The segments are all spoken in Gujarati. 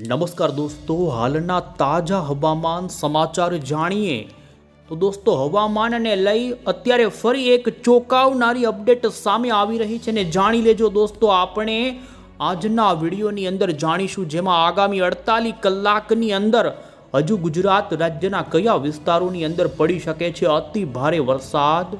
નમસ્કાર દોસ્તો, હાલના તાજા હવામાન સમાચાર જાણીએ. તો દોસ્તો, હવામાનને લઈ અત્યારે ફરી એક ચોંકાવનારી અપડેટ સામે આવી રહી છે ને જાણી લેજો દોસ્તો આપણે. આજના વિડીયોની અંદર જાણીશું જેમાં આગામી અડતાલીસ કલાકની અંદર હજુ ગુજરાત રાજ્યના કયા વિસ્તારોની અંદર પડી શકે છે અતિ ભારે વરસાદ?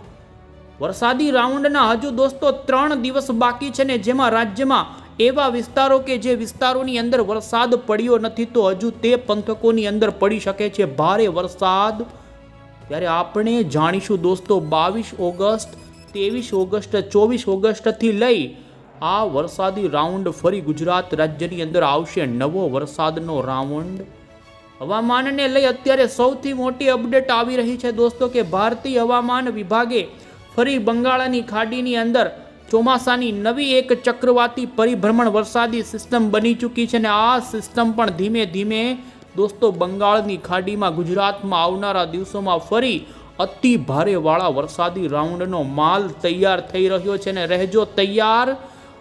વરસાદી રાઉન્ડના હજુ દોસ્તો ત્રણ દિવસ બાકી છે ને જેમાં રાજ્યમાં એવા વિસ્તારો કે જે વિસ્તારોની અંદર વરસાદ પડ્યો નથી તો હજુ તે પંથકોની અંદર પડી શકે છે ભારે વરસાદ. ત્યારે આપણે જાણીશું દોસ્તો, બાવીસ ઓગસ્ટ, ત્રેવીસ ઓગસ્ટ, ચોવીસ ઓગસ્ટથી લઈ આ વરસાદી રાઉન્ડ ફરી ગુજરાત રાજ્યની અંદર આવશે નવો વરસાદનો રાઉન્ડ. હવામાનને લઈ અત્યારે સૌથી મોટી અપડેટ આવી રહી છે દોસ્તો કે ભારતીય હવામાન વિભાગે ફરી બંગાળની ખાડીની અંદર ચોમાસાની નવી એક ચક્રવાતી પરિભ્રમણ વરસાદી સિસ્ટમ બની ચૂકી છે અને આ સિસ્ટમ પણ ધીમે ધીમે દોસ્તો બંગાળની ખાડીમાં ગુજરાતમાં આવનારા દિવસોમાં ફરી અતિ ભારેવાળા વરસાદી રાઉન્ડનો માલ તૈયાર થઈ રહ્યો છે અને રહેજો તૈયાર.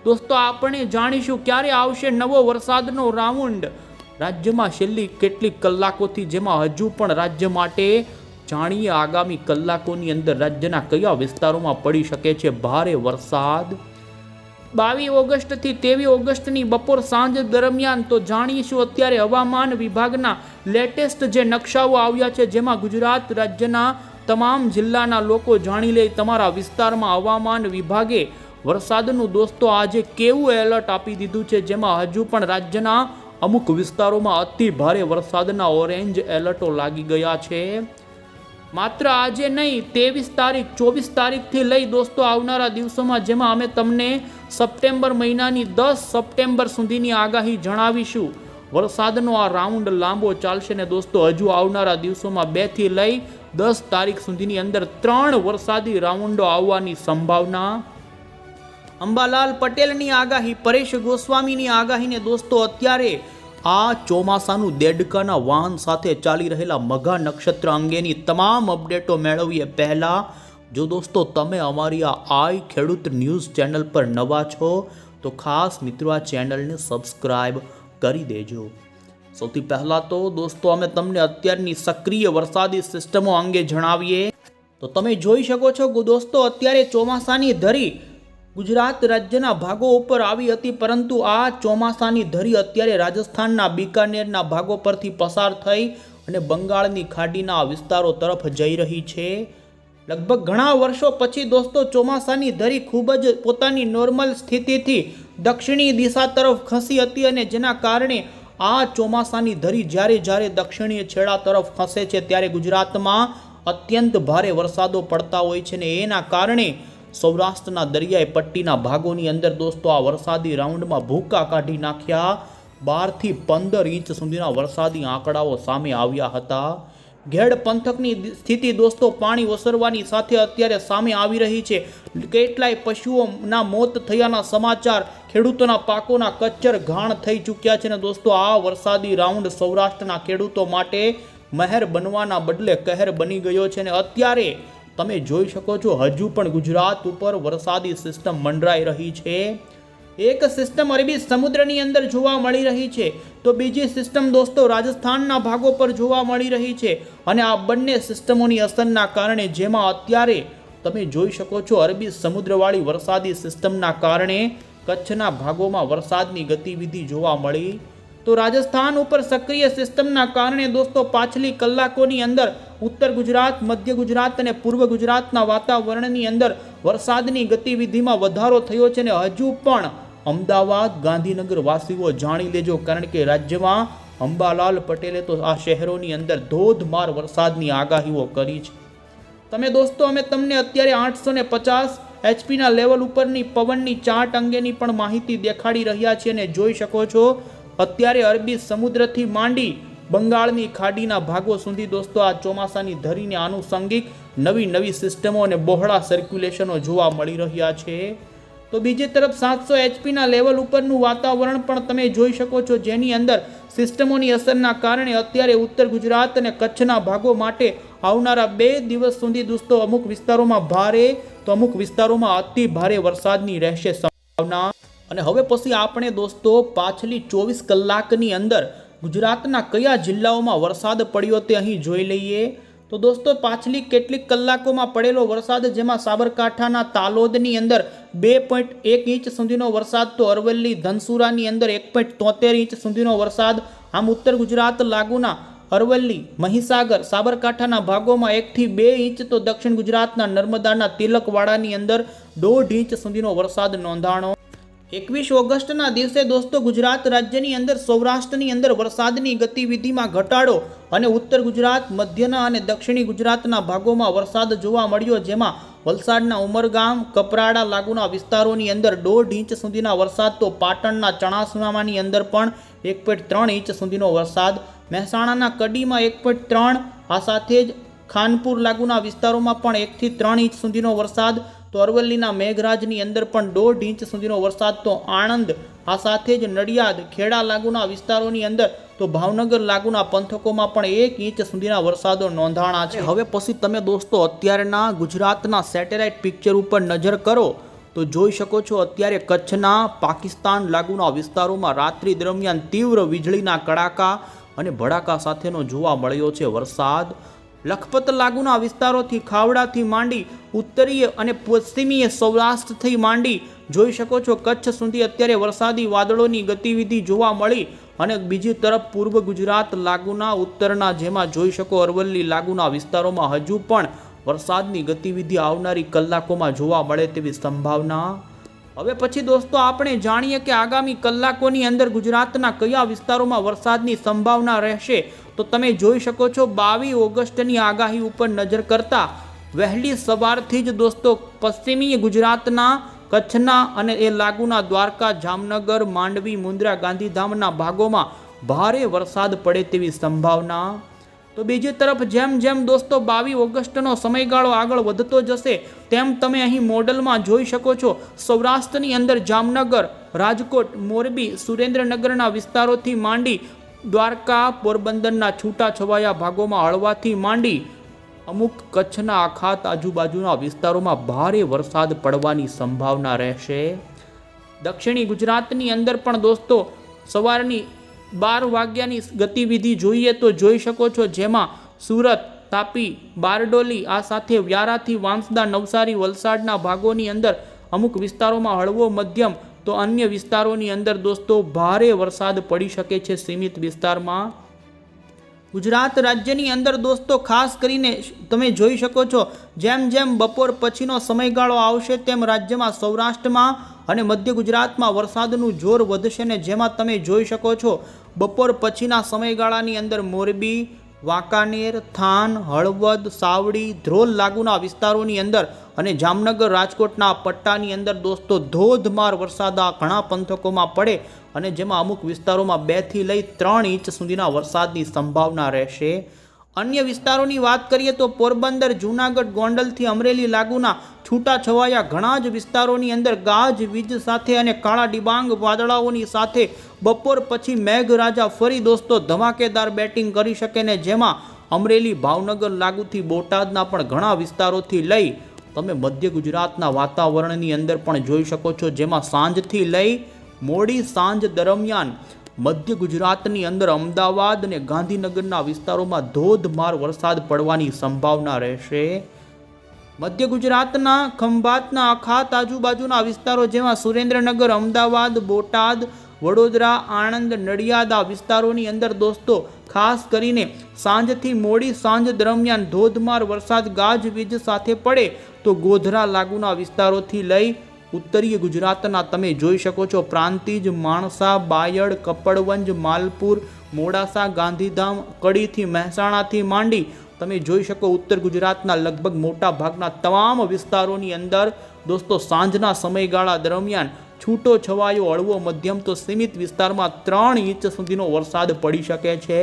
દોસ્તો આપણે જાણીશું ક્યારે આવશે નવો વરસાદનો રાઉન્ડ. રાજ્યમાં છેલ્લી કેટલીક કલાકોથી જેમાં હજુ પણ રાજ્ય માટે જાણીએ આગામી કલાકોની અંદર રાજ્યના કયા વિસ્તારોમાં પડી શકે છે ભારે વરસાદ? બાવીસ ઓગસ્ટથી ત્રેવીસ ઓગસ્ટની બપોર સાંજ દરમિયાન તો જાણીશું અત્યારે હવામાન વિભાગના લેટેસ્ટ જે નકશાઓ આવ્યા છે જેમાં ગુજરાત રાજ્યના તમામ જિલ્લાના લોકો જાણી લે તમારા વિસ્તારમાં હવામાન વિભાગે વરસાદનું દોસ્તો આજે કેવું એલર્ટ આપી દીધું છે જેમાં હજુ પણ રાજ્યના અમુક વિસ્તારોમાં અતિ ભારે વરસાદના ઓરેન્જ એલર્ટો લાગી ગયા છે. માત્ર આજે નહીં, ત્રેવીસ તારીખ, ચોવીસ તારીખથી લઈ દોસ્તો, આવનારા દિવસોમાં જેમાં અમે તમને સપ્ટેમ્બર મહિનાની દસ સપ્ટેમ્બર સુધીની આગાહી જણાવીશું. વરસાદનો આ રાઉન્ડ લાંબો ચાલશે ને દોસ્તો, હજુ આવનારા દિવસોમાં બેથી લઈ દસ તારીખ સુધીની અંદર ત્રણ વરસાદી રાઉન્ડો આવવાની સંભાવના. અંબાલાલ પટેલની આગાહી, પરેશ ગોસ્વામીની આગાહીને દોસ્તો, અત્યારે આ ચોમાસાનું દેડકાના વાહન સાથે ચાલી રહેલા મઘા નક્ષત્ર અંગેની તમામ અપડેટો મેળવીએ પહેલાં. જો દોસ્તો, તમે અમારી આ આઈ ખેડૂત ન્યૂઝ ચેનલ પર નવા છો, તો ખાસ મિત્રો આ ચેનલને સબસ્ક્રાઈબ કરી દેજો. સૌથી પહેલાં તો દોસ્તો, અમે તમને અત્યારની સક્રિય વરસાદી સિસ્ટમો અંગે જણાવીએ. તો તમે જોઈ શકો છો દોસ્તો, અત્યારે ચોમાસાની ધરી ગુજરાત રાજ્યના ભાગો ઉપર આવી હતી, પરંતુ આ ચોમાસાની ધરી અત્યારે રાજસ્થાનના બિકાનેરના ભાગો પરથી પસાર થઈ અને બંગાળની ખાડીના વિસ્તારો તરફ જઈ રહી છે. લગભગ ઘણા વર્ષો પછી દોસ્તો, ચોમાસાની ધરી ખૂબ જ પોતાની નોર્મલ સ્થિતિથી દક્ષિણી દિશા તરફ ખસી હતી અને જેના કારણે આ ચોમાસાની ધરી જ્યારે જ્યારે દક્ષિણીય છેડા તરફ ખસે છે, ત્યારે ગુજરાતમાં અત્યંત ભારે વરસાદો પડતા હોય છે ને એના કારણે સૌરાષ્ટ્રના દરિયાઈ પટ્ટીના ભાગોની અંદર દોસ્તો આ વરસાદી રાઉન્ડમાં ભૂકા કાઢી નાખ્યા. બારથી પંદર ઇંચ સુધીના વરસાદી આંકડાઓ સામે આવ્યા હતા. ઘેડ પંથકની સ્થિતિ દોસ્તો પાણી ઓસરવાની સાથે અત્યારે સામે આવી રહી છે. કેટલાય પશુઓના મોત થયાના સમાચાર ખેડૂતોના પાકોના કચ્ચર ઘાણ થઈ ચૂક્યા છે ને દોસ્તો આ વરસાદી રાઉન્ડ સૌરાષ્ટ્રના ખેડૂતો માટે મહેર બનવાના બદલે કહેર બની ગયો છે ને અત્યારે તમે જોઈ શકો છો, હજુ પણ ગુજરાત ઉપર વરસાદી સિસ્ટમ મંડરાઈ રહી છે. એક સિસ્ટમ અરબી સમુદ્રની અંદર જોવા મળી રહી છે, તો બીજી સિસ્ટમ દોસ્તો રાજસ્થાનના ભાગો પર જોવા મળી રહી છે. અને આ બંને સિસ્ટમોની અસરના કારણે જેમાં અત્યારે તમે જોઈ શકો છો, અરબી સમુદ્રવાળી વરસાદી સિસ્ટમના કારણે કચ્છના ભાગોમાં વરસાદની ગતિવિધિ જોવા મળી તો રાજસ્થાન ઉપર સક્રિય સિસ્ટમના કારણે દોસ્તો પાછલી કલાકોની અંદર ઉત્તર ગુજરાત, મધ્ય ગુજરાત અને પૂર્વ ગુજરાતના વાતાવરણની અંદર વરસાદની ગતિવિધિમાં વધારો થયો છે ને હજુ પણ અમદાવાદ ગાંધીનગર વાસીઓ જાણી લેજો કારણ કે રાજ્યમાં અંબાલાલ પટેલે તો આ શહેરોની અંદર ધોધમાર વરસાદની આગાહીઓ કરી છે. તમે દોસ્તો અમે તમને અત્યારે આઠસો ને પચાસ એચપીના લેવલ ઉપરની પવનની ચાર્ટ અંગેની પણ માહિતી દેખાડી રહ્યા છીએ અને જોઈ શકો છો. અત્યારે અરબી સમુદ્રથી માંડી બંગાળની ખાડીના ભાગો સુધી દોસ્તો આ ચોમાસાની ધરીને આનુષંગિક નવી નવી સિસ્ટમો અને બહોળા સર્ક્યુલેશનો જોવા મળી રહ્યા છે. તો બીજી તરફ સાતસો એચપીના લેવલ ઉપરનું વાતાવરણ પણ તમે જોઈ શકો છો, જેની અંદર સિસ્ટમોની અસરના કારણે અત્યારે ઉત્તર ગુજરાત અને કચ્છના ભાગો માટે આવનારા બે દિવસ સુધી દોસ્તો અમુક વિસ્તારોમાં ભારે તો અમુક વિસ્તારોમાં અતિ ભારે વરસાદની રહેશે સંભાવના. અને હવે પછી આપણે દોસ્તો પાછલી ચોવીસ કલાકની અંદર ગુજરાતના કયા જિલ્લાઓમાં વરસાદ પડ્યો તે અહીં જોઈ લઈએ. તો દોસ્તો પાછલી કેટલીક કલાકોમાં પડેલો વરસાદ જેમાં સાબરકાંઠાના તાલોદની અંદર બે પોઈન્ટ એક ઇંચ સુધીનો વરસાદ, તો અરવલ્લી, ધનસુરાની અંદર એક પોઈન્ટ તોતેર ઇંચ સુધીનો વરસાદ. આમ ઉત્તર ગુજરાત લાગુના અરવલ્લી, મહીસાગર, સાબરકાંઠાના ભાગોમાં એકથી બે ઇંચ, તો દક્ષિણ ગુજરાતના નર્મદાના તિલકવાડાની અંદર દોઢ ઇંચ સુધીનો વરસાદ નોંધાણો. એકવીસ ઓગસ્ટના દિવસે દોસ્તો ગુજરાત રાજ્યની અંદર, સૌરાષ્ટ્રની અંદર વરસાદની ગતિવિધિમાં ઘટાડો અને ઉત્તર ગુજરાત, મધ્યના અને દક્ષિણી ગુજરાતના ભાગોમાં વરસાદ જોવા મળ્યો, જેમાં વલસાડના ઉમરગામ, કપરાડા લાગુના વિસ્તારોની અંદર દોઢ ઇંચ સુધીના વરસાદ, તો પાટણના ચણાસમાની અંદર પણ એક પોઈન્ટ ત્રણ ઇંચ સુધીનો વરસાદ, મહેસાણાના કડીમાં એક પોઈન્ટ ત્રણ, આ સાથે જ ખાનપુર લાગુના વિસ્તારોમાં પણ એકથી ત્રણ ઇંચ સુધીનો વરસાદ તો અરવલ્લીના મેઘરાજની અંદર પણ દોઢ ઇંચ સુધીનો વરસાદ, તો આણંદ આ સાથે જ નડિયાદ, ખેડા લાગુના વિસ્તારોની અંદર, તો ભાવનગર લાગુના પંથકોમાં પણ એક ઇંચ સુધીના વરસાદો નોંધાણા છે. હવે પછી તમે દોસ્તો અત્યારના ગુજરાતના સેટેલાઇટ પિક્ચર ઉપર નજર કરો, તો જોઈ શકો છો અત્યારે કચ્છના, પાકિસ્તાન લાગુના વિસ્તારોમાં રાત્રિ દરમિયાન તીવ્ર વીજળીના કડાકા અને ભડાકા સાથેનો જોવા મળ્યો છે વરસાદ. લખપત લાગુના વિસ્તારોથી ખાવડાથી માંડી ઉત્તરીય અને પશ્ચિમીય સૌરાષ્ટ્રથી માંડી જોઈ શકો છો કચ્છ સુધી અત્યારે વરસાદી વાદળોની ગતિવિધિ જોવા મળી અને બીજી તરફ પૂર્વ ગુજરાત લાગુના, ઉત્તરના જેમાં જોઈ શકો અરવલ્લી લાગુના વિસ્તારોમાં હજુ પણ વરસાદની ગતિવિધિ આવનારી કલાકોમાં જોવા મળે તેવી સંભાવના. હવે પછી દોસ્તો આપણે જાણીએ કે આગામી કલાકોની અંદર ગુજરાતના કયા વિસ્તારોમાં વરસાદની સંભાવના રહેશે. તો તમે જોઈ શકો છો, બાવીસ ઓગસ્ટની આગાહી ઉપર નજર કરતા વહેલી સવારથી જ દોસ્તો પશ્ચિમી ગુજરાતના કચ્છના અને એ લાગુના દ્વારકા, જામનગર, માંડવી, મુન્દ્રા, ગાંધીધામના ભાગોમાં ભારે વરસાદ પડે તેવી સંભાવના. તો બીજી તરફ જેમ જેમ દોસ્તો બાવીસ ઓગસ્ટનો સમયગાળો આગળ વધતો જશે, તેમ તમે અહીં મોડલમાં જોઈ શકો છો, સૌરાષ્ટ્રની અંદર જામનગર, રાજકોટ, મોરબી, સુરેન્દ્રનગરના વિસ્તારોથી માંડી દ્વારકા, પોરબંદરના છૂટાછવાયા ભાગોમાં હળવાથી માંડી અમુક કચ્છના આખાત આજુબાજુના વિસ્તારોમાં ભારે વરસાદ પડવાની સંભાવના રહેશે. દક્ષિણી ગુજરાતની અંદર પણ દોસ્તો, સવારની બાર વાગ્યાની ગતિવિધિ જોઈએ તો જોઈ શકો છો, જેમાં સુરત, તાપી, બારડોલી, આ સાથે વ્યારાથી વાંસદા, નવસારી, વલસાડના ભાગોની અંદર અમુક વિસ્તારોમાં હળવો મધ્યમ તો અન્ય વિસ્તારોની અંદર દોસ્તો ભારે વરસાદ પડી શકે છે સીમિત વિસ્તારમાં. ગુજરાત રાજ્યની અંદર દોસ્તો ખાસ કરીને તમે જોઈ શકો છો, જેમ જેમ બપોર પછીનો સમયગાળો આવશે તેમ રાજ્યમાં સૌરાષ્ટ્રમાં અને મધ્ય ગુજરાતમાં વરસાદનું જોર વધશે ને જેમાં તમે જોઈ શકો છો, બપોર પછીના સમયગાળાની અંદર મોરબી, વાંકાનેર, થાન, હળવદ, સાવડી, ધ્રોલ લાગુના વિસ્તારોની અંદર અને જામનગર રાજકોટના પટ્ટાની અંદર દોસ્તો ધોધમાર વરસાદ આ ઘણા પંથકોમાં પડે અને જેમાં અમુક વિસ્તારોમાં બેથી લઈ ત્રણ ઇંચ સુધીના વરસાદની સંભાવના રહેશે. અન્ય વિસ્તારોની વાત કરીએ તો પોરબંદર, જૂનાગઢ, ગોંડલથી અમરેલી લાગુના છૂટાછવાયા ઘણા જ વિસ્તારોની અંદર ગાજ, વીજ સાથે અને કાળા ડિબાંગ વાદળાઓની સાથે બપોર પછી મેઘરાજા ફરી દોસ્તો ધમાકેદાર બેટિંગ કરી શકે ને જેમાં અમરેલી, ભાવનગર લાગુથી બોટાદના પણ ઘણા વિસ્તારોથી લઈ તમે મધ્ય ગુજરાતના વાતાવરણની અંદર પણ જોઈ શકો છો, જેમાં સાંજથી લઈ મોડી સાંજ દરમિયાન મધ્ય ગુજરાતની અંદર અમદાવાદ અને ગાંધીનગરના વિસ્તારોમાં ધોધમાર વરસાદ પડવાની સંભાવના રહેશે. મધ્ય ગુજરાતના ખંભાતના અખાત આજુબાજુના વિસ્તારો જેમાં સુરેન્દ્રનગર, અમદાવાદ, બોટાદ, વડોદરા, આણંદ, નડિયાદ આ વિસ્તારોની અંદર દોસ્તો, ખાસ કરીને સાંજથી મોડી સાંજ દરમિયાન ધોધમાર વરસાદ ગાજવીજ સાથે પડે તો ગોધરા લાગુના વિસ્તારોથી લઈ ઉત્તરીય ગુજરાતના તમે જોઈ શકો છો. પ્રાંતિજ, માણસા, બાયડ, કપડવંજ, માલપુર, મોડાસા, ગાંધીધામ, કડીથી, મહેસાણાથી માંડી તમે જોઈ શકો ઉત્તર ગુજરાતના લગભગ મોટા ભાગના તમામ વિસ્તારોની અંદર દોસ્તો સાંજના સમયગાળા દરમિયાન છૂટો છવાયો હળવો મધ્યમ તો સીમિત વિસ્તારમાં ત્રણ ઇંચ સુધીનો વરસાદ પડી શકે છે.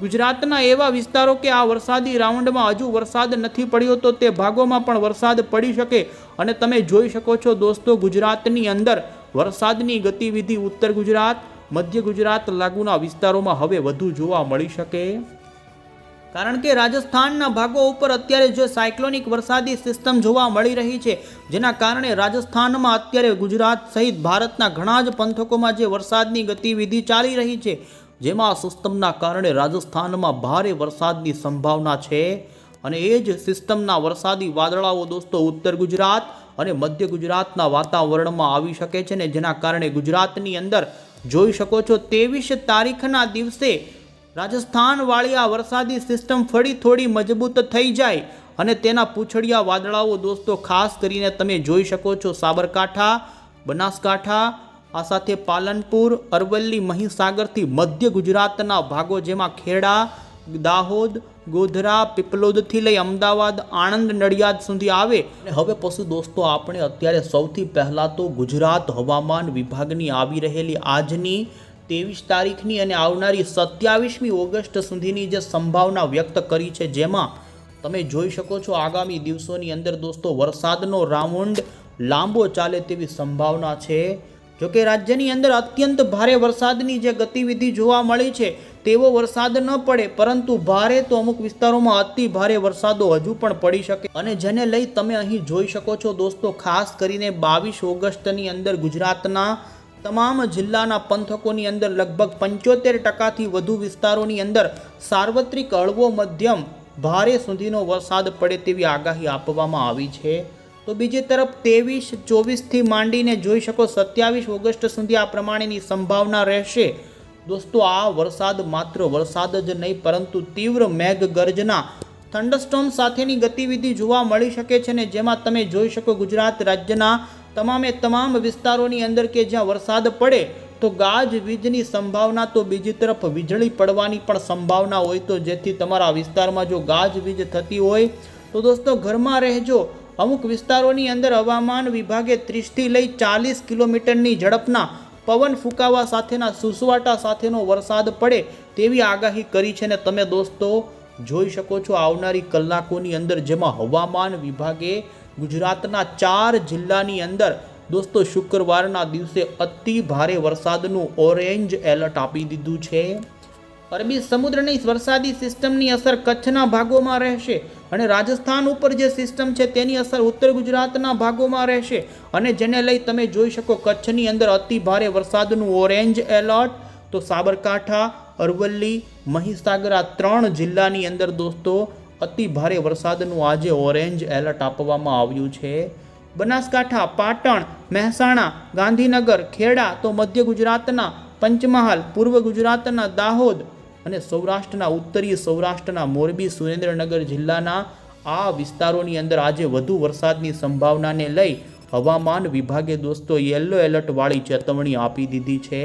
ગુજરાતના એવા વિસ્તારો કે આ વરસાદી રાઉન્ડમાં હજુ વરસાદ નથી પડ્યો તો તે ભાગોમાં પણ વરસાદ પડી શકે. અને તમે જોઈ શકો છો દોસ્તો, ગુજરાતની અંદર વરસાદની ગતિવિધિ ઉત્તર ગુજરાત, મધ્ય ગુજરાત લાગુના વિસ્તારોમાં હવે વધુ જોવા મળી શકે. કારણ કે રાજસ્થાનના ભાગો ઉપર અત્યારે જે સાયક્લોનિક વરસાદી સિસ્ટમ જોવા મળી રહી છે, જેના કારણે રાજસ્થાનમાં અત્યારે ગુજરાત સહિત ભારતના ઘણા જ પંથકોમાં જે વરસાદની ગતિવિધિ ચાલી રહી છે જેમાં સિસ્ટમના કારણે રાજસ્થાનમાં ભારે વરસાદની સંભાવના છે અને એ જ સિસ્ટમના વરસાદી વાદળાઓ દોસ્તો ઉત્તર ગુજરાત અને મધ્ય ગુજરાતના વાતાવરણમાં આવી શકે છે ને જેના કારણે ગુજરાતની અંદર જોઈ શકો છો ત્રેવીસ તારીખના દિવસે રાજસ્થાનવાળી આ વરસાદી સિસ્ટમ ફરી થોડી મજબૂત થઈ જાય અને તેના પૂંછડિયા વાદળાઓ દોસ્તો ખાસ કરીને તમે જોઈ શકો છો સાબરકાંઠા, બનાસકાંઠા આ સાથે પાલનપુર, અરવલ્લી, મહીસાગરથી મધ્ય ગુજરાતના ભાગો જેમાં ખેડા, દાહોદ, ગોધરા, પીપલોદથી લઈ અમદાવાદ, આણંદ, નડિયાદ સુધી આવે. અને હવે પશુ દોસ્તો, આપણે અત્યારે સૌથી પહેલાં તો ગુજરાત હવામાન વિભાગની આવી રહેલી આજની ત્રેવીસ તારીખની અને આવનારી સત્યાવીસમી ઓગસ્ટ સુધીની જે સંભાવના વ્યક્ત કરી છે, જેમાં તમે જોઈ શકો છો આગામી દિવસોની અંદર દોસ્તો વરસાદનો રાઉન્ડ લાંબો ચાલે તેવી સંભાવના છે. જોકે રાજ્યની અંદર અત્યંત ભારે વરસાદની જે ગતિવિધિ જોવા મળી છે, તેવો વરસાદ ન પડે, પરંતુ ભારે તો અમુક વિસ્તારોમાં અતિ ભારે વરસાદો હજુ પણ પડી શકે. અને જેને લઈ તમે અહીં જોઈ શકો છો દોસ્તો, ખાસ કરીને બાવીસ ઓગસ્ટની અંદર ગુજરાતના તમામ જિલ્લાના પંથકોની અંદર લગભગ પંચોતેર ટકાથી વધુ વિસ્તારોની અંદર સાર્વત્રિક હળવો મધ્યમ ભારે સુધીનો વરસાદ પડે તેવી આગાહી આપવામાં આવી છે. તો બીજી તરફ ત્રેવીસ, ચોવીસથી માંડીને જોઈ શકો સત્યાવીસ ઓગસ્ટ સુધી આ પ્રમાણેની સંભાવના રહેશે. દોસ્તો, આ વરસાદ માત્ર વરસાદ જ નહીં, પરંતુ તીવ્ર મેઘ ગર્જના થંડરસ્ટોમ સાથેની ગતિવિધિ જોવા મળી શકે છે ને જેમાં તમે જોઈ શકો ગુજરાત રાજ્યના તમામે તમામ વિસ્તારોની અંદર કે જ્યાં વરસાદ પડે, તો ગાજ વીજની સંભાવના તો બીજી તરફ વીજળી પડવાની પણ સંભાવના હોય તો જેથી તમારા વિસ્તારમાં જો ગાજ વીજ થતી હોય, તો દોસ્તો ઘરમાં રહેજો. અમુક વિસ્તારોની અંદર હવામાન વિભાગે ત્રીસથી લઈ ચાલીસ કિલોમીટરની ઝડપના પવન ફૂંકાવા સાથેના સુસવાટા સાથેનો વરસાદ પડે તેવી આગાહી કરી છે ને તમે દોસ્તો જોઈ શકો છો આવનારી કલાકોની અંદર જેમાં હવામાન વિભાગે ગુજરાતના ચાર જિલ્લાની અંદર દોસ્તો શુક્રવારના દિવસે અતિ ભારે વરસાદનું ઓરેન્જ એલર્ટ આપી દીધું છે. અરબી સમુદ્રની વરસાદી સિસ્ટમની અસર કચ્છના ભાગોમાં રહેશે અને રાજસ્થાન ઉપર જે સિસ્ટમ છે તેની અસર ઉત્તર ગુજરાતના ભાગોમાં રહેશે. અને જેને લઈ તમે જોઈ શકો કચ્છની અંદર અતિ ભારે વરસાદનું ઓરેન્જ એલર્ટ. તો સાબરકાંઠા, અરવલ્લી, મહીસાગર આ ત્રણ જિલ્લાની અંદર દોસ્તો અતિ ભારે વરસાદનું આજે ઓરેન્જ એલર્ટ આપવામાં આવ્યું છે. બનાસકાંઠા, પાટણ, મહેસાણા, ગાંધીનગર, ખેડા તો મધ્ય ગુજરાતના પંચમહાલ, પૂર્વ ગુજરાતના દાહોદ અને સૌરાષ્ટ્રના ઉત્તરીય સૌરાષ્ટ્રના મોરબી સુરેન્દ્રનગર જિલ્લાના આ વિસ્તારોની અંદર આજે વધુ વરસાદની સંભાવનાને લઈ હવામાન વિભાગે દોસ્તો યલો એલર્ટવાળી ચેતવણી આપી દીધી છે.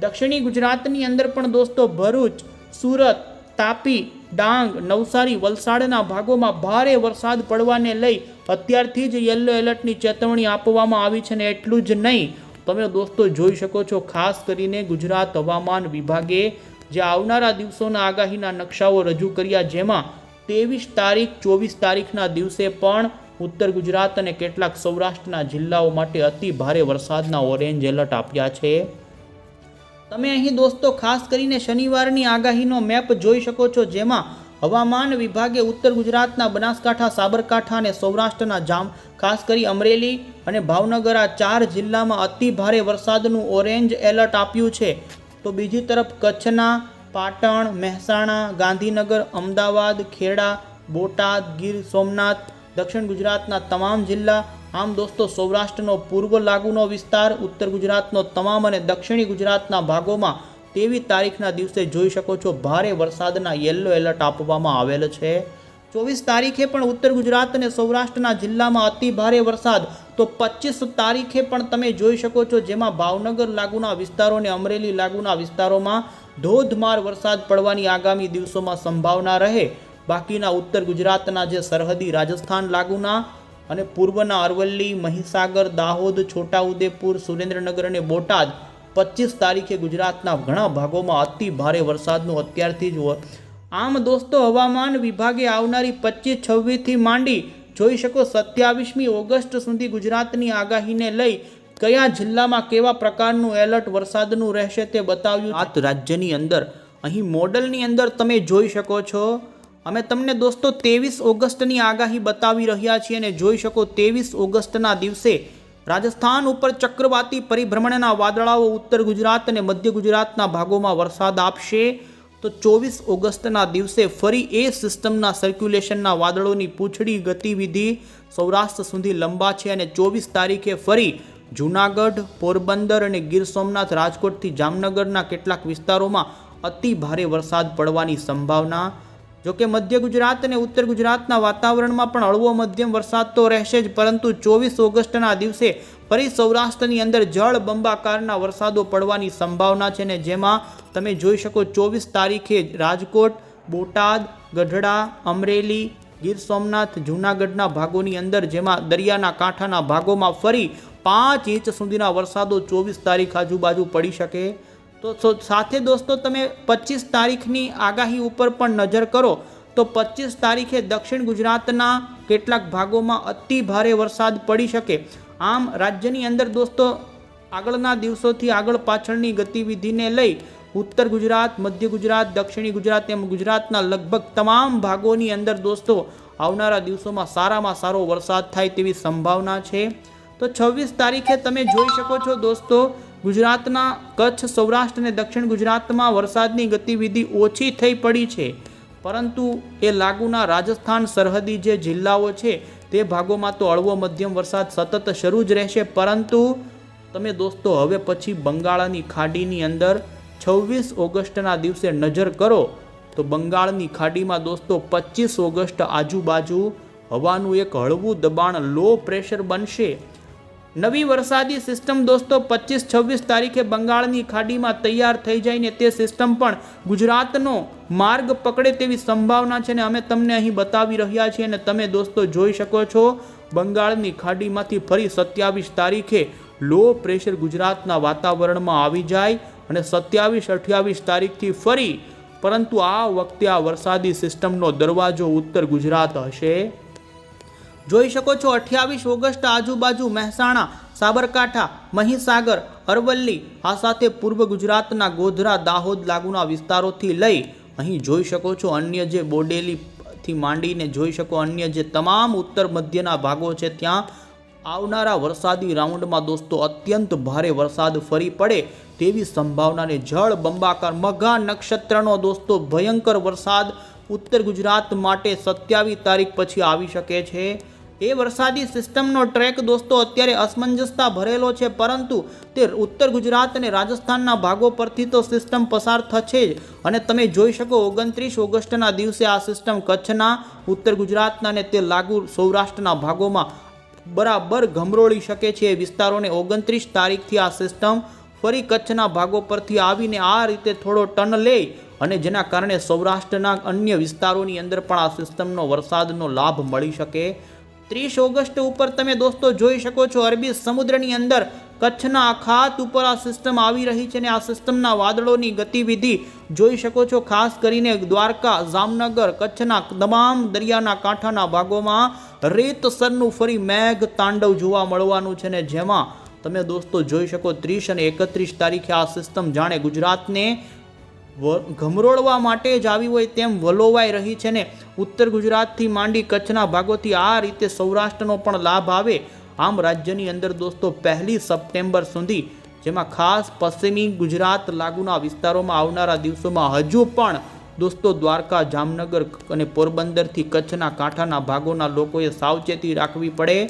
દક્ષિણી ગુજરાતની અંદર પણ દોસ્તો ભરૂચ, સુરત, તાપી, ડાંગ, નવસારી, વલસાડના ભાગોમાં ભારે વરસાદ પડવાને લઈ અત્યારથી જ યલો એલર્ટની ચેતવણી આપવામાં આવી છે ને એટલું જ નહીં. તમે દોસ્તો જોઈ શકો છો, ખાસ કરીને ગુજરાત હવામાન વિભાગે જે આવનારા દિવસોના આગાહીના નકશાઓ રજૂ કર્યા જેમાં ત્રેવીસ તારીખ, ચોવીસ તારીખના દિવસે પણ ઉત્તર ગુજરાત અને કેટલાક સૌરાષ્ટ્રના જિલ્લાઓ માટે અતિ ભારે વરસાદના ઓરેન્જ એલર્ટ આપ્યા છે. તમે અહીં દોસ્તો, ખાસ કરીને શનિવારની આગાહીનો મેપ જોઈ શકો છો જેમાં હવામાન વિભાગે ઉત્તર ગુજરાતના બનાસકાંઠા, સાબરકાંઠા અને સૌરાષ્ટ્રના જામ, ખાસ કરી અમરેલી અને ભાવનગર આ ચાર જિલ્લામાં અતિ ભારે વરસાદનું ઓરેન્જ એલર્ટ આપ્યું છે. તો બીજી તરફ કચ્છના પાટણ, મહેસાણા, ગાંધીનગર, અમદાવાદ, ખેડા, બોટાદ, ગીર સોમનાથ, દક્ષિણ ગુજરાતના તમામ જિલ્લા. આમ દોસ્તો, સૌરાષ્ટ્રનો પૂર્વ લાગુનો વિસ્તાર, ઉત્તર ગુજરાતનો તમામ અને દક્ષિણી ગુજરાતના ભાગોમાં તેવી તારીખના દિવસે જોઈ શકો છો, ભારે વરસાદના યલો એલર્ટ આપવામાં આવેલ છે. ચોવીસ તારીખે પણ ઉત્તર ગુજરાત અને સૌરાષ્ટ્રના જિલ્લામાં અતિ ભારે વરસાદ તો પચીસ તારીખે પણ તમે જોઈ શકો છો જેમાં ભાવનગર લાગુના વિસ્તારો અને અમરેલી લાગુના વિસ્તારોમાં ધોધમાર વરસાદ પડવાની આગામી દિવસોમાં સંભાવના રહે. બાકીના ઉત્તર ગુજરાતના જે સરહદી રાજસ્થાન લાગુના અને પૂર્વના અરવલ્લી, મહીસાગર, દાહોદ, છોટાઉદેપુર, સુરેન્દ્રનગર અને બોટાદ પચીસ તારીખે ગુજરાતના ઘણા ભાગોમાં અતિ ભારે વરસાદનું અત્યારથી જ આમ દોસ્તો હવામાન વિભાગે આવનારી પચીસ, છવ્વીસથી માંડી જોઈ શકો સત્યાવીસમી ઓગસ્ટ સુધી ગુજરાતની આગાહીને લઈ કયા જિલ્લામાં કેવા પ્રકારનું એલર્ટ વરસાદનું રહેશે તે બતાવ્યું આ રાજ્યની અંદર. અહીં મોડલની અંદર તમે જોઈ શકો છો. અમે તમને દોસ્તો ત્રેવીસ ઓગસ્ટની આગાહી બતાવી રહ્યા છીએ અને જોઈ શકો ત્રેવીસ ઓગસ્ટના દિવસે રાજસ્થાન ઉપર ચક્રવાતી પરિભ્રમણના વાદળાઓ ઉત્તર ગુજરાત અને મધ્ય ગુજરાતના ભાગોમાં વરસાદ આપશે. તો ચોવીસ ઓગસ્ટના દિવસે ફરી એ સિસ્ટમના સર્ક્યુલેશનના વાદળોની પૂંછડી ગતિવિધિ સૌરાષ્ટ્ર સુધી લંબા છે અને ચોવીસ તારીખે ફરી જૂનાગઢ, પોરબંદર અને ગીર સોમનાથ, રાજકોટથી જામનગરના કેટલાક વિસ્તારોમાં અતિ ભારે વરસાદ પડવાની સંભાવના. જોકે મધ્ય ગુજરાત અને ઉત્તર ગુજરાતના વાતાવરણમાં પણ હળવો મધ્યમ વરસાદ તો રહેશે જ, પરંતુ ચોવીસ ઓગસ્ટના દિવસે ફરી સૌરાષ્ટ્રની અંદર જળ બંબાકારના વરસાદો પડવાની સંભાવના છે ને જેમાં તમે જોઈ શકો ચોવીસ તારીખે રાજકોટ, બોટાદ, ગઢડા, અમરેલી, ગીર સોમનાથ, જૂનાગઢના ભાગોની અંદર જેમાં દરિયાના કાંઠાના ભાગોમાં ફરી પાંચ ઇંચ સુધીના વરસાદો ચોવીસ તારીખ આજુબાજુ પડી શકે. તો સાથે દોસ્તો તમે પચીસ તારીખની આગાહી ઉપર પણ નજર કરો. તો પચીસ તારીખે દક્ષિણ ગુજરાતના કેટલાક ભાગોમાં અતિ ભારે વરસાદ પડી શકે. આમ રાજ્યની અંદર દોસ્તો, આગળના દિવસોથી આગળ પાછળની ગતિવિધિને લઈ ઉત્તર ગુજરાત, મધ્ય ગુજરાત, દક્ષિણી ગુજરાત એમ ગુજરાતના લગભગ તમામ ભાગોની અંદર દોસ્તો, આવનારા દિવસોમાં સારામાં સારો વરસાદ થાય તેવી સંભાવના છે. તો છવ્વીસ તારીખે તમે જોઈ શકો છો દોસ્તો, ગુજરાતના કચ્છ, સૌરાષ્ટ્ર અને દક્ષિણ ગુજરાતમાં વરસાદની ગતિવિધિ ઓછી થઈ પડી છે. પરંતુ એ લાગુના રાજસ્થાન સરહદી જે જિલ્લાઓ છે તે ભાગોમાં તો હળવો મધ્યમ વરસાદ સતત શરૂ જ રહેશે, પરંતુ તમે દોસ્તો, હવે પછી બંગાળની ખાડીની અંદર છવ્વીસ ઓગસ્ટના દિવસે નજર કરો, તો બંગાળની ખાડીમાં દોસ્તો પચીસ ઓગસ્ટ આજુબાજુ હવાનું એક હળવું દબાણ લો પ્રેશર બનશે. નવી વરસાદી સિસ્ટમ દોસ્તો પચીસ છવ્વીસ તારીખે બંગાળની ખાડીમાં તૈયાર થઈ જાય ને તે સિસ્ટમ પણ ગુજરાતનો માર્ગ પકડે તેવી સંભાવના છે ને અમે તમને અહીં બતાવી રહ્યા છીએ અને તમે દોસ્તો જોઈ શકો છો. બંગાળની ખાડીમાંથી ફરી સત્યાવીસ તારીખે લો પ્રેશર ગુજરાતના વાતાવરણમાં આવી જાય અને સત્યાવીસ, અઠ્યાવીસ તારીખથી ફરી, પરંતુ આ વખતે આ વરસાદી સિસ્ટમનો દરવાજો ઉત્તર ગુજરાત હશે. જોઈ શકો છો અઠ્યાવીસ ઓગસ્ટ આજુબાજુ મહેસાણા, સાબરકાંઠા, મહીસાગર, અરવલ્લી, આ સાથે પૂર્વ ગુજરાતના ગોધરા, દાહોદ લાગુના વિસ્તારોથી લઈ અહીં જોઈ શકો છો અન્ય જે બોડેલીથી માંડીને જોઈ શકો અન્ય જે તમામ ઉત્તર મધ્યના ભાગો છે, ત્યાં આવનારા વરસાદી રાઉન્ડમાં દોસ્તો અત્યંત ભારે વરસાદ ફરી પડે તેવી સંભાવનાને જળ, બંબાકાર, મઘા નક્ષત્રનો દોસ્તો ભયંકર વરસાદ ઉત્તર ગુજરાત માટે સત્યાવીસ તારીખ પછી આવી શકે છે. એ વરસાદી સિસ્ટમનો ટ્રેક દોસ્તો અત્યારે અસમંજસતા ભરેલો છે, પરંતુ તે ઉત્તર ગુજરાત અને રાજસ્થાનના ભાગો પરથી તો સિસ્ટમ પસાર થશે જ. અને તમે જોઈ શકો ઓગણત્રીસ ઓગસ્ટના દિવસે આ સિસ્ટમ કચ્છના, ઉત્તર ગુજરાતના અને તે લાગુ સૌરાષ્ટ્રના ભાગોમાં બરાબર ગમરોળી શકે છે એ વિસ્તારોને ઓગણત્રીસ તારીખથી આ સિસ્ટમ ફરી કચ્છના ભાગો પરથી આવીને આ રીતે થોડો ટર્ન લે અને જેના કારણે સૌરાષ્ટ્રના અન્ય વિસ્તારોની અંદર પણ આ સિસ્ટમનો વરસાદનો લાભ મળી શકે ત્રીસ ઓગસ્ટ ઉપર તમે દોસ્તો જોઈ શકો છો, અરબી સમુદ્રની અંદર કચ્છના અખાત ઉપર આ સિસ્ટમ આવી રહી છે અને આ સિસ્ટમના વાદળોની ગતિવિધિ જોઈ શકો છો, ખાસ કરીને દ્વારકા, જામનગર, કચ્છના તમામ દરિયાના કાંઠાના ભાગોમાં રેતસરનું ફરી મેઘ તાંડવ જોવા મળવાનું છે ને જેમાં તમે દોસ્તો જોઈ શકો, ત્રીસ અને એકત્રીસ તારીખે આ સિસ્ટમ જાણે ગુજરાતને વ- ગમરોળવા માટે જ આવી હોય તેમ વલોવાઈ રહી છે ને ઉત્તર ગુજરાતથી માંડી કચ્છના ભાગોથી આ રીતે સૌરાષ્ટ્રનો પણ લાભ આવે. આમ રાજ્યની અંદર દોસ્તો પહેલી સપ્ટેમ્બર સુધી, જેમાં ખાસ પશ્ચિમી ગુજરાત લાગુના વિસ્તારોમાં આવનારા દિવસોમાં હજુ પણ દોસ્તો દ્વારકા, જામનગર અને પોરબંદરથી કચ્છના કાંઠાના ભાગોના લોકોએ સાવચેતી રાખવી પડે.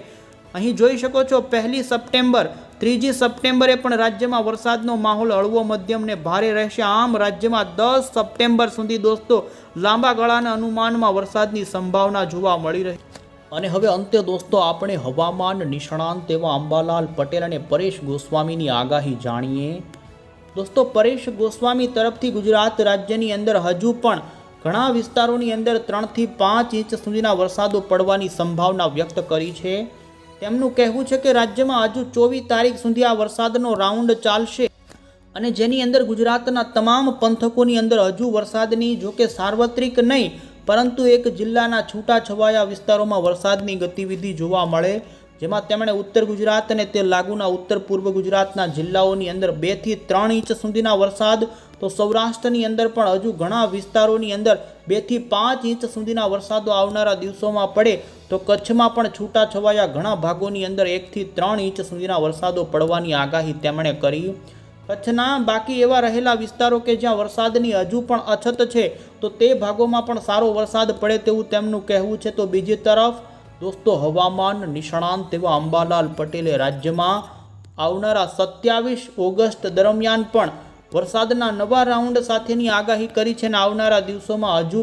અહીં જોઈ શકો છો પહેલી સપ્ટેમ્બર ત્રીજી સપ્ટેમ્બરે પણ રાજ્યમાં વરસાદનો માહોલ હળવો મધ્યમ ને ભારે રહેશે. આમ રાજ્યમાં દસ સપ્ટેમ્બર સુધી દોસ્તો, લાંબા ગાળાના અનુમાનમાં વરસાદની સંભાવના જોવા મળી રહી. અને હવે અંતે દોસ્તો, આપણે હવામાન નિષ્ણાંત એવા અંબાલાલ પટેલ અને પરેશ ગોસ્વામીની આગાહી જાણીએ. દોસ્તો, પરેશ ગોસ્વામી તરફથી ગુજરાત રાજ્યની અંદર હજુ પણ ઘણા વિસ્તારોની અંદર ત્રણથી પાંચ ઇંચ સુધીના વરસાદો પડવાની સંભાવના વ્યક્ત કરી છે. તેમનું કહેવું છે કે રાજ્યમાં હજુ ચોવીસ તારીખ સુધી આ વરસાદનો રાઉન્ડ ચાલશે અને જેની અંદર ગુજરાતના તમામ પંથકોની અંદર હજુ વરસાદની જોકે સાર્વત્રિક નહીં, પરંતુ એક જિલ્લાના છૂટાછવાયા વિસ્તારોમાં વરસાદની ગતિવિધિ જોવા મળે જેમાં તેમણે ઉત્તર ગુજરાત અને તે લાગુના ઉત્તર પૂર્વ ગુજરાતના જિલ્લાઓની અંદર બેથી ત્રણ ઇંચ સુધીના વરસાદ, તો સૌરાષ્ટ્રની અંદર પણ હજુ ઘણા વિસ્તારોની અંદર બેથી પાંચ ઇંચ સુધીના વરસાદો આવનારા દિવસોમાં પડે, તો કચ્છમાં પણ છૂટાછવાયા ઘણા ભાગોની અંદર એકથી ત્રણ ઇંચ સુધીના વરસાદો પડવાની આગાહી તેમણે કરી. કચ્છના બાકી એવા રહેલા વિસ્તારો કે જ્યાં વરસાદની હજુ પણ અછત છે, તો તે ભાગોમાં પણ સારો વરસાદ પડે તેવું તેમનું કહેવું છે. તો બીજી તરફ દોસ્તો, હવામાન નિષ્ણાંત એવા અંબાલાલ પટેલે રાજ્યમાં આવનારા સત્યાવીસ ઓગસ્ટ દરમિયાન પણ વરસાદના નવા રાઉન્ડ સાથેની આગાહી કરી છે અને આવનારા દિવસોમાં હજુ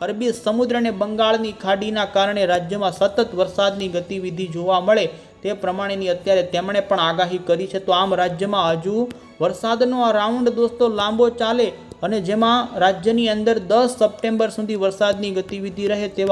અરબી સમુદ્ર અને બંગાળની ખાડીના કારણે રાજ્યમાં સતત વરસાદની ગતિવિધિ જોવા મળે તે પ્રમાણેની અત્યારે તેમણે પણ આગાહી કરી છે. તો આમ રાજ્યમાં હજુ વરસાદનો આ રાઉન્ડ દોસ્તો લાંબો ચાલે અને જેમાં રાજ્યની અંદર દસ સપ્ટેમ્બર સુધી વરસાદની ગતિવિધિ રહે તેવા